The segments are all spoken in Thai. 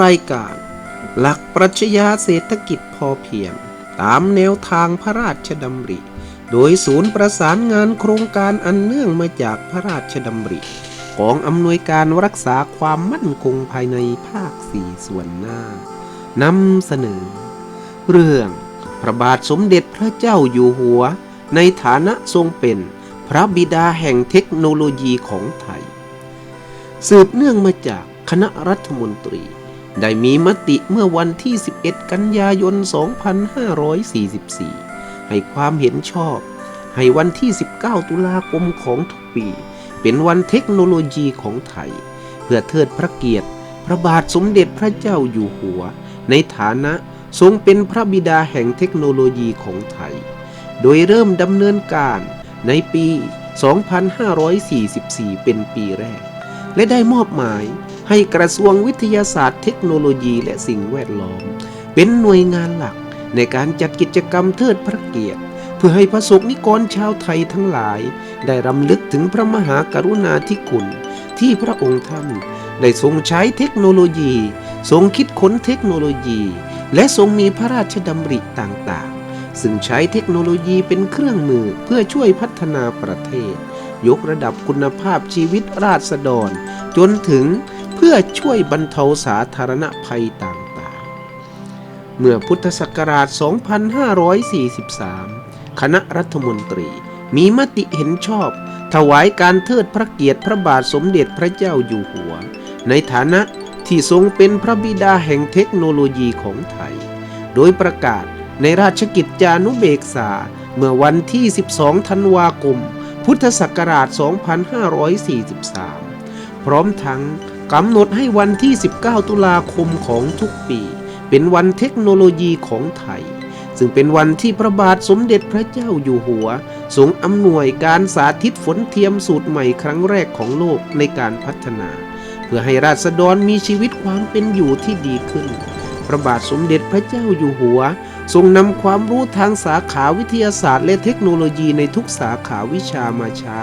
รายการ หลักปรัชญาเศรษฐกิจพอเพียง ตามแนวทางพระราชดำริ โดยศูนย์ประสานงานโครงการอันเนื่องมาจากพระราชดำริกองอำนวยการรักษาความมั่นคงภายในภาคสี่ส่วนหน้านำเสนอ เรื่อง พระบาทสมเด็จพระเจ้าอยู่หัว ในฐานะทรงเป็นพระบิดาแห่งเทคโนโลยีของไทย สืบเนื่องมาจากคณะรัฐมนตรี ได้มีมติเมื่อวันที่ 11 กันยายน 2544 ให้ความเห็นชอบ ให้วันที่ 19 ตุลาคมของทุกปี เป็นวันเทคโนโลยีของไทย เพื่อเทิดพระเกียรติ พระบาทสมเด็จพระเจ้าอยู่หัว ในฐานะทรงเป็นพระบิดาแห่งเทคโนโลยีของไทย โดยเริ่มดำเนินการในปี 2544 เป็นปีแรก และได้มอบหมาย ให้กระทรวงวิทยาศาสตร์ เทคโนโลยี และสิ่งแวดล้อม เป็นหน่วยงานหลักในการจัดกิจกรรมเทิดพระเกียรติ เพื่อให้ประสบนิกรชาวไทยทั้งหลาย ได้รำลึกถึงพระมหากรุณาธิคุณ ที่พระองค์ท่านได้ทรงใช้เทคโนโลยี ทรงคิดค้นเทคโนโลยี และทรงมีพระราชดำริต่างๆ ซึ่งใช้เทคโนโลยีเป็นเครื่องมือเพื่อช่วยพัฒนาประเทศ ยกระดับคุณภาพชีวิตราษฎร จนถึง พื่อช่วยบรรเทาสาธารณภัยต่างๆ เมื่อพุทธศักราช 2543 คณะรัฐมนตรีมีมติเห็นชอบ ถวายการเทิดพระเกียรติพระบาทสมเด็จพระเจ้าอยู่หัว ในฐานะที่ทรงเป็นพระบิดาแห่งเทคโนโลยีของไทย โดยประกาศในราชกิจจานุเบกษา เมื่อวันที่ 12 ธันวาคม พุทธศักราช 2543 พร้อมทั้ง กำหนดให้วันที่ 19 ตุลาคมของทุกปี เป็นวันเทคโนโลยีของไทย ซึ่งเป็นวันที่พระบาทสมเด็จพระเจ้าอยู่หัวทรงอำนวยการสาธิตฝนเทียมสูตรใหม่ครั้งแรกของโลกในการพัฒนา เพื่อให้ราษฎรมีชีวิตความเป็นอยู่ที่ดีขึ้น พระบาทสมเด็จพระเจ้าอยู่หัว ทรงนำความรู้ทางสาขาวิทยาศาสตร์ และเทคโนโลยีในทุกสาขาวิชามาใช้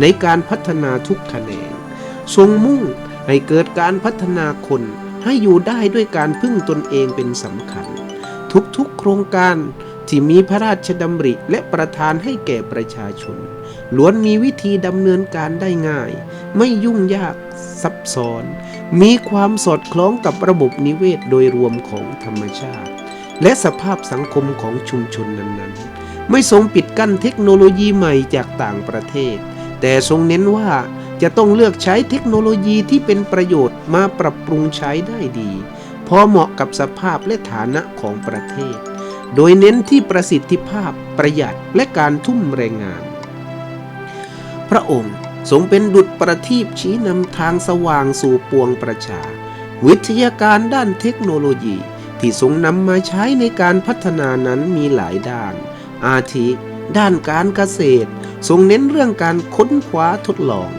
ในการพัฒนาทุกแขนงทรงมุ่ง ให้เกิดการพัฒนาคนให้อยู่ได้ด้วยการพึ่งตนเองเป็นสำคัญ ทุกๆโครงการที่มีพระราชดำริและประทานให้แก่ประชาชน ล้วนมีวิธีดำเนินการได้ง่าย ไม่ยุ่งยากซับซ้อน มีความสอดคล้องกับระบบนิเวศโดยรวมของธรรมชาติ และสภาพสังคมของชุมชนนั้นๆ ไม่ทรงปิดกั้นเทคโนโลยีใหม่จากต่างประเทศ แต่ทรงเน้นว่า จะต้องเลือกใช้เทคโนโลยีที่เป็นประโยชน์มาปรับปรุงใช้ได้ดี พอเหมาะกับสภาพและฐานะของประเทศ โดยเน้นที่ประสิทธิภาพประหยัดและการทุ่มแรงงาน พระองค์ทรงเป็นดุจประทีปชี้นำทางสว่างสู่ปวงประชา วิทยาการด้านเทคโนโลยีที่ทรงนำมาใช้ในการพัฒนานั้นมีหลายด้าน อาทิ ด้านการเกษตร ทรงเน้นเรื่องการค้นคว้าทดลอง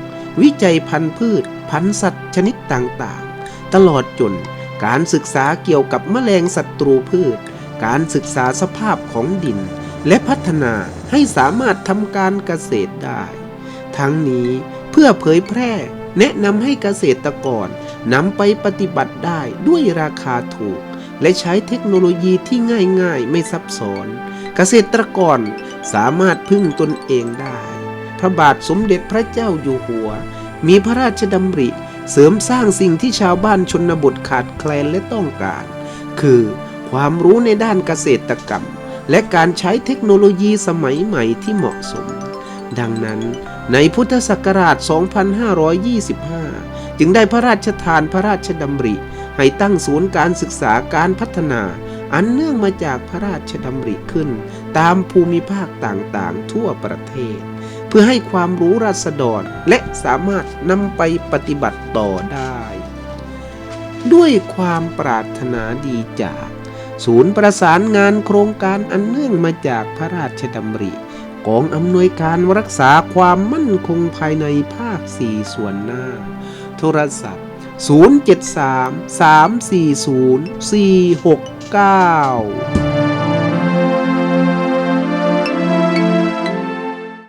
วิจัยพันธุ์พืช พันธุ์สัตว์ชนิดต่างๆ ตลอดจนการศึกษาเกี่ยวกับแมลงศัตรูพืช การศึกษาสภาพของดิน และพัฒนาให้สามารถทำการเกษตรได้ ทั้งนี้เพื่อเผยแพร่แนะนำให้เกษตรกรนำไปปฏิบัติได้ด้วยราคาถูก และใช้เทคโนโลยีที่ง่ายๆ ไม่ซับซ้อน เกษตรกรสามารถพึ่งตนเองได้ ระบาทสมเด็จพระเจ้าอยู่หัว มีพระราชดำริเสริมสร้างสิ่งที่ชาวบ้านชนบทขาดแคลนและต้องการ คือความรู้ในด้านเกษตรกรรม และการใช้เทคโนโลยีสมัยใหม่ที่เหมาะสม ดังนั้นในพุทธศักราช 2525 จึงได้พระราชทานพระราชดำริ ให้ตั้งศูนย์การศึกษาการพัฒนา อันเนื่องมาจากพระราชดำริขึ้น ตามภูมิภาคต่างๆ ทั่วประเทศ พื่อให้ความรู้ราษฎรและสามารถนำไปปฏิบัติต่อได้ ด้วยความปรารถนาดีจาก ศูนย์ประสานงานโครงการอันเนื่องมาจากพระราชดำริกองอำนวยการรักษาความมั่นคงภายในภาค 4 ส่วนหน้า โทรศัพท์ 073 340 469